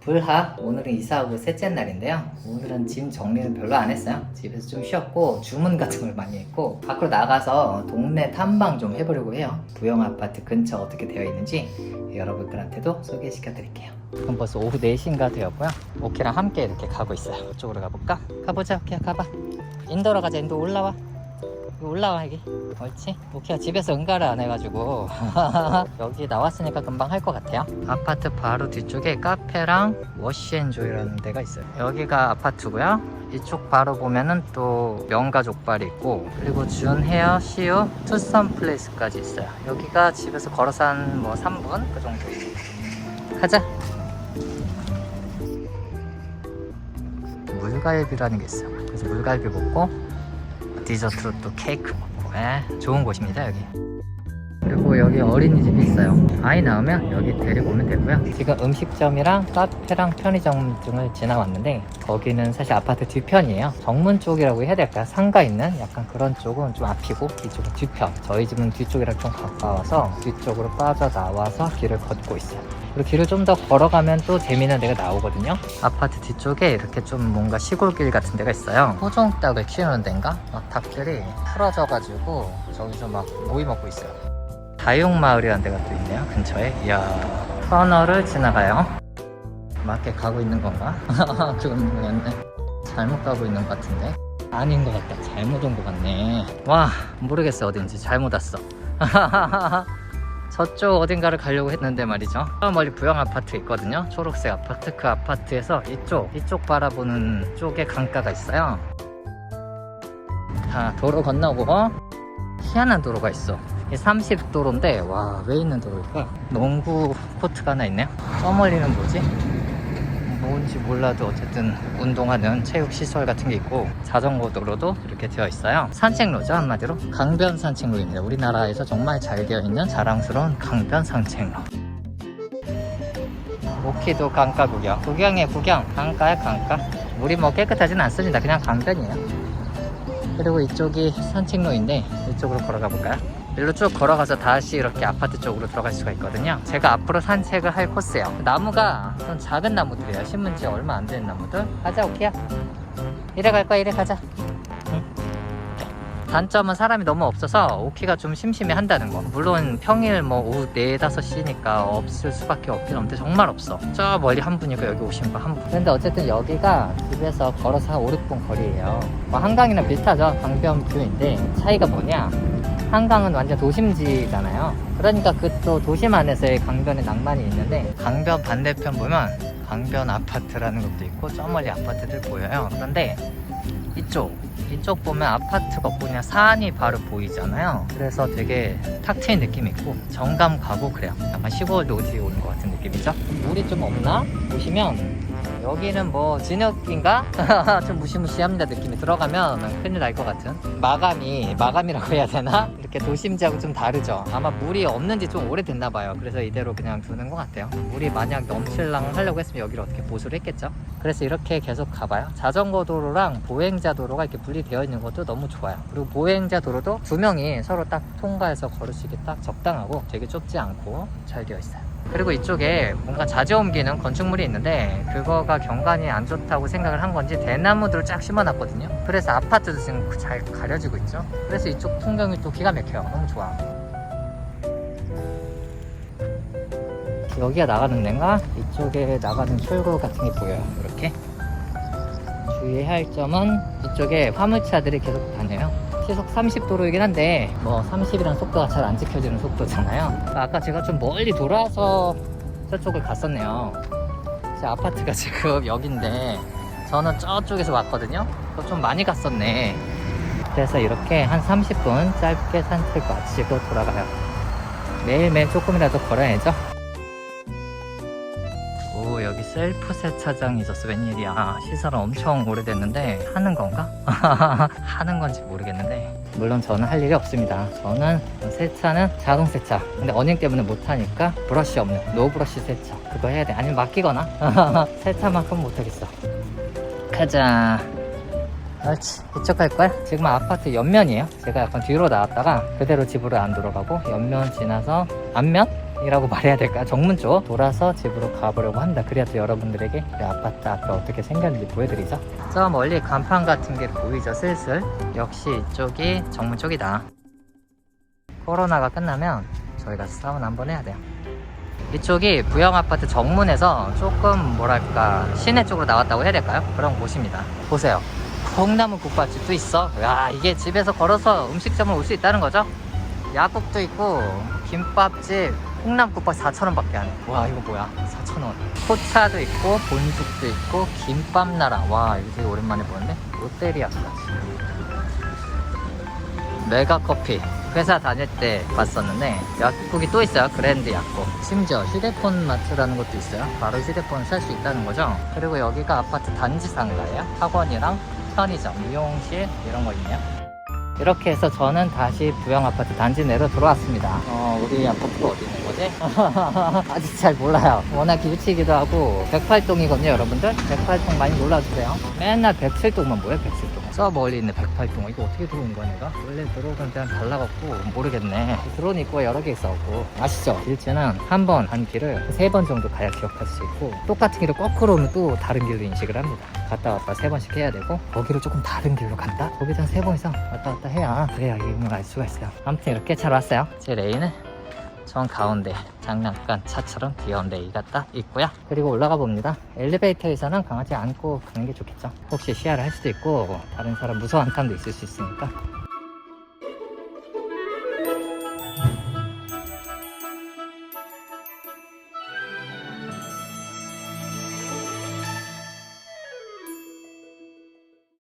불하 오늘은 이사하고 셋째 날인데요. 오늘은 짐 정리는 별로 안 했어요. 집에서 좀 쉬었고 주문 같은 걸 많이 했고 밖으로 나가서 동네 탐방 좀 해보려고 해요. 부영 아파트 근처 어떻게 되어 있는지 여러분들한테도 소개시켜 드릴게요. 그럼 벌써 오후 4시인가 되었고요. 오키랑 함께 이렇게 가고 있어요. 이쪽으로 가볼까? 가보자 오키야 가봐. 인도로 가자 인도 올라와 올라와 여기. 옳지. 오키야 집에서 응가를 안 해가지고. 여기 나왔으니까 금방 할 것 같아요. 아파트 바로 뒤쪽에 카페랑 워시앤조이라는 데가 있어요. 여기가 아파트고요. 이쪽 바로 보면은 또 명가 족발이 있고 그리고 준 헤어 시우 투썸 플레이스까지 있어요. 여기가 집에서 걸어서 한 뭐 3분? 그 정도. 가자. 물갈비라는 게 있어요. 그래서 물갈비 먹고 디저트로 또 케이크 먹고 예, 좋은 곳입니다 여기. 그리고 여기 어린이집이 있어요. 아이 나오면 여기 데리고 오면 되고요. 지금 음식점이랑 카페랑 편의점 등을 지나왔는데 거기는 사실 아파트 뒤편이에요. 정문 쪽이라고 해야 될까요? 상가 있는 약간 그런 쪽은 좀 앞이고 이쪽은 뒤편. 저희 집은 뒤쪽이랑 좀 가까워서 뒤쪽으로 빠져나와서 길을 걷고 있어요 그리고 길을 좀 더 걸어가면 또 재미있는 데가 나오거든요. 아파트 뒤쪽에 이렇게 좀 뭔가 시골길 같은 데가 있어요. 토종닭을 키우는 데인가? 막 닭들이 풀어져 가지고 저기서 막 모이 먹고 있어요. 다육마을이라는 데가 또 있네요 근처에. 이야 터널을 지나가요. 맞게 가고 있는 건가? 그건 모르겠네 잘못 가고 있는 것 같은데? 아닌 것 같다. 잘못 온 것 같네. 와 모르겠어 어딘지. 잘못 왔어 저쪽 어딘가를 가려고 했는데 말이죠. 저 멀리 부영 아파트 있거든요. 초록색 아파트 그 아파트에서 이쪽 이쪽 바라보는 쪽에 강가가 있어요. 자 도로 건너고 희한한 도로가 있어. 이 30도로인데 와 왜 있는 도로일까? 농구 코트가 하나 있네요. 저 멀리는 뭐지 뭔지 몰라도 어쨌든 운동하는 체육 시설 같은 게 있고 자전거 도로도 이렇게 되어 있어요. 산책로죠 한마디로? 강변 산책로입니다. 우리나라에서 정말 잘 되어 있는 자랑스러운 강변 산책로. 오키도 강가 구경. 구경해 구경. 강가야 강가. 물이 뭐 깨끗하진 않습니다. 그냥 강변이에요. 그리고 이쪽이 산책로인데 이쪽으로 걸어가 볼까요? 일로 쭉 걸어가서 다시 이렇게 아파트 쪽으로 들어갈 수가 있거든요. 제가 앞으로 산책을 할 코스예요. 나무가 좀 작은 나무들이에요. 심은 지 얼마 안된 나무들. 가자 오키야. 이래 갈 거야 이래 가자. 응? 단점은 사람이 너무 없어서 오키가 좀 심심해 한다는 거. 물론 평일 뭐 오후 4, 5시니까 없을 수밖에 없긴 없는데 정말 없어. 저 멀리 한 분이고 여기 오신 분한 분. 근데 어쨌든 여기가 집에서 걸어서 한 5, 6분 거리예요. 뭐 한강이랑 비슷하죠. 강변 뷰인데 차이가 뭐냐 한강은 완전 도심지잖아요. 그러니까 그 또 도심 안에서의 강변의 낭만이 있는데 강변 반대편 보면 강변 아파트라는 것도 있고 저 멀리 아파트들 보여요. 그런데 이쪽 이쪽 보면 아파트가 없고 그냥 산이 바로 보이잖아요. 그래서 되게 탁 트인 느낌이 있고 정감 가고 그래요. 약간 시골 노지 오는 것 같은 느낌이죠. 물이 좀 없나? 보시면 여기는 뭐 진흙인가? 좀 무시무시합니다 느낌이. 들어가면 큰일 날 것 같은. 마감이 마감이라고 해야 되나? 이렇게 도심지하고 좀 다르죠. 아마 물이 없는지 좀 오래됐나 봐요. 그래서 이대로 그냥 두는 것 같아요. 물이 만약 넘칠랑 하려고 했으면 여기를 어떻게 보수를 했겠죠? 그래서 이렇게 계속 가봐요. 자전거 도로랑 보행자 도로가 이렇게 분리되어 있는 것도 너무 좋아요. 그리고 보행자 도로도 두 명이 서로 딱 통과해서 걸을 수 있게 딱 적당하고 되게 좁지 않고 잘 되어 있어요 그리고 이쪽에 뭔가 자재 옮기는 건축물이 있는데 그거가 경관이 안 좋다고 생각을 한 건지 대나무들을 쫙 심어놨거든요. 그래서 아파트도 지금 잘 가려지고 있죠. 그래서 이쪽 풍경이 또 기가 막혀요. 너무 좋아. 여기가 나가는 데인가? 이쪽에 나가는 출구 같은 게 보여요. 이렇게. 주의해야 할 점은 이쪽에 화물차들이 계속 다녀요 시속 30도로이긴 한데 뭐 30이란 속도가 잘 안 지켜지는 속도잖아요. 아까 제가 좀 멀리 돌아서 저쪽을 갔었네요. 제 아파트가 지금 여긴데 저는 저쪽에서 왔거든요. 좀 많이 갔었네. 그래서 이렇게 한 30분 짧게 산책 마치고 돌아가요. 매일매일 조금이라도 걸어야죠 오 여기 셀프 세차장이 있었어. 웬일이야. 시설은 엄청 오래됐는데 하는 건가? 하는 건지 모르겠는데. 물론 저는 할 일이 없습니다. 저는 세차는 자동 세차. 근데 어닝 때문에 못하니까 브러쉬 없는 노 브러쉬 세차. 그거 해야 돼. 아니면 맡기거나. 세차만큼 못하겠어. 가자. 옳지. 이쪽 갈 거야? 지금 아파트 옆면이에요. 제가 약간 뒤로 나왔다가 그대로 집으로 안 돌아가고 옆면 지나서 앞면? 정문이라고 말해야 될까? 정문 쪽 돌아서 집으로 가보려고 합니다. 그래야 또 여러분들에게 이 아파트 앞에 어떻게 생겼는지 보여드리죠. 저 멀리 간판 같은 게 보이죠, 슬슬. 역시 이쪽이 정문 쪽이다. 코로나가 끝나면 저희가 사원 한번 해야 돼요. 이쪽이 부영아파트 정문에서 조금 뭐랄까 시내 쪽으로 나왔다고 해야 될까요? 그런 곳입니다. 보세요. 콩나물 국밥집도 있어. 야 이게 집에서 걸어서 음식점을 올 수 있다는 거죠? 야국도 있고 김밥집 콩나물 국밥 4,000원 밖에 안 해. 와 이거 뭐야? 4,000원. 포차도 있고 본죽도 있고 김밥나라. 와 이거 되게 오랜만에 보는데 롯데리아까지. 메가커피 회사 다닐 때 봤었는데 약국이 또 있어요 그랜드 약국 심지어 휴대폰 마트라는 것도 있어요 바로 휴대폰 살수 있다는 거죠 그리고 여기가 아파트 단지 상가예요 학원이랑 편의점 미용실 이런 거 있네요 이렇게 해서 저는 다시 부영 아파트 단지 내로 들어왔습니다. 어 우리 아파트가 어디 있는 거지? 아직 잘 몰라요. 워낙 길치기도 하고 108동이거든요 여러분들. 108동 많이 놀라주세요. 맨날 107동만 뭐예요 107동 저 멀리 있는 108동 이거 어떻게 들어온 거야 내가? 원래 들어오던 데랑 달라갖고 모르겠네 드론 입구가 여러 개 있어갖고 아시죠? 길치는 한 번 한 길을 세 번 정도 가야 기억할 수 있고 똑같은 길을 거꾸로 오면 또 다른 길로 인식을 합니다 갔다 왔다 세 번씩 해야 되고 거기를 조금 다른 길로 간다? 거기서 한세 번 이상 왔다 갔다 해야 그래야 이름을 알 수가 있어요 아무튼 이렇게 잘 왔어요 제 레인은 정 가운데 장난감 차처럼 귀여운 레이가 딱 있고요. 그리고 올라가 봅니다. 엘리베이터에서는 강아지 안고 가는 게 좋겠죠. 혹시 시야를 할 수도 있고 다른 사람 무서워하는 사람도 있을 수 있으니까